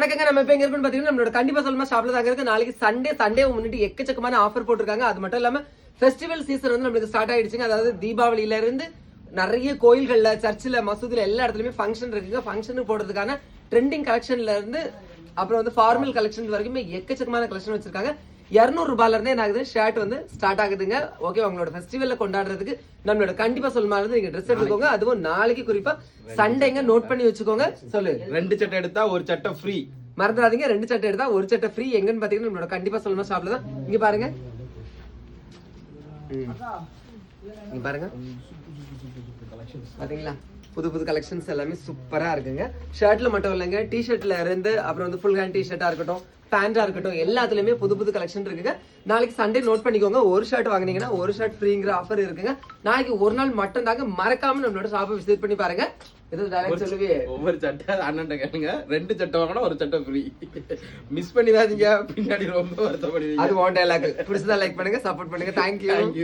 வணக்கங்க. நம்ம இப்போ எங்க இருக்குன்னு பாத்தீங்கன்னா நம்மளோட கண்டிப்பா சொல்லுமா ஷாப்ல தாங்க இருக்கு. நாளைக்கு சண்டே சண்டே முன்னிட்டு எக்கச்சக்கமான ஆஃபர் போட்டிருக்காங்க. அது மட்டும் இல்லாம ஃபெஸ்டிவல் சீசன் வந்து நம்மளுக்கு ஸ்டார்ட் ஆயிடுச்சுங்க. அதாவது தீபாவளியில இருந்து நிறைய கோயில்கள்ல சர்ச்சில் மசூதியில் எல்லா இடத்துலயுமே ஃபங்க்ஷன் இருக்குங்க. ஃபங்க்ஷனுக்கு போடுறதுக்கான ட்ரெண்டிங் கலெக்ஷன்ல இருந்து அப்புறம் வந்து ஃபார்மல் கலெக்ஷன் வரைக்குமே எக்கச்சக்கமான கலெக்ஷன் வச்சிருக்காங்க. இருநூறு ரூபாயில இருந்தே என்ன ஆகுது ஷர்ட் வந்து ஸ்டார்ட் ஆகுதுங்க. ஓகே உங்களோட ஃபெஸ்டிவல்ல கொண்டாடுறதுக்கு நம்மளோட கண்டிப்பா சொல்லுமா? இருந்து நீங்க ட்ரெஸ் எடுத்துக்கோங்க. அதுவும் நாளைக்கு குறிப்பா சண்டேங்க நோட் பண்ணி வச்சுக்கோங்க. சொல்லு. ரெண்டு சட்டை எடுத்தா ஒரு சட்டை ஃப்ரீ மறந்துடாதீங்க. ரெண்டு சட்டை எடுத்தா ஒரு சட்டை ஃப்ரீ எங்கன்னு பாத்தீங்கன்னா நம்மளோட கண்டிப்பா சொல்லணும் ஷாப்ல தான். இங்க பாருங்க. இங்க பாருங்க. பாத்தீங்களா? புது புது கலெக்ஷன்ஸ் எல்லாமே சூப்பரா இருக்குங்க. ஷர்ட்ல மட்டும் இல்லைங்க டிஷர்ட்ல இருந்து அப்புறம் வந்து ஃபுல் ஹேண்ட் டிஷர்ட்டா இருக்கட்டும் பேண்டா இருக்கட்டும் எல்லாத்துலயுமே புது புது கலெக்ஷன் இருக்குங்க. நாளைக்கு சண்டே நோட் பண்ணிக்கோங்க. ஒரு ஷர்ட் வாங்குனீங்கன்னா ஒரு ஷர்ட் ஃப்ரீங்கிற ஆஃபர் இருக்குங்க. நாளைக்கு ஒரு நாள் மட்டும் தாங்க மறக்காம நம்மளோட ஷாப்பை விசிட் பண்ணி பாருங்க. ஒவ்வொரு சட்டை அண்ணன் கேளுங்க. ரெண்டு சட்டை வாங்கினா ஒரு சட்டை ஃப்ரீ மிஸ் பண்ணிடாதீங்க. பின்னாடி ரொம்ப வருத்தப்படுவீங்க. அது வாண்ட் டைலாக் பிடிச்சதா லைக் பண்ணுங்க சப்போர்ட் பண்ணுங்க. Thank you thank you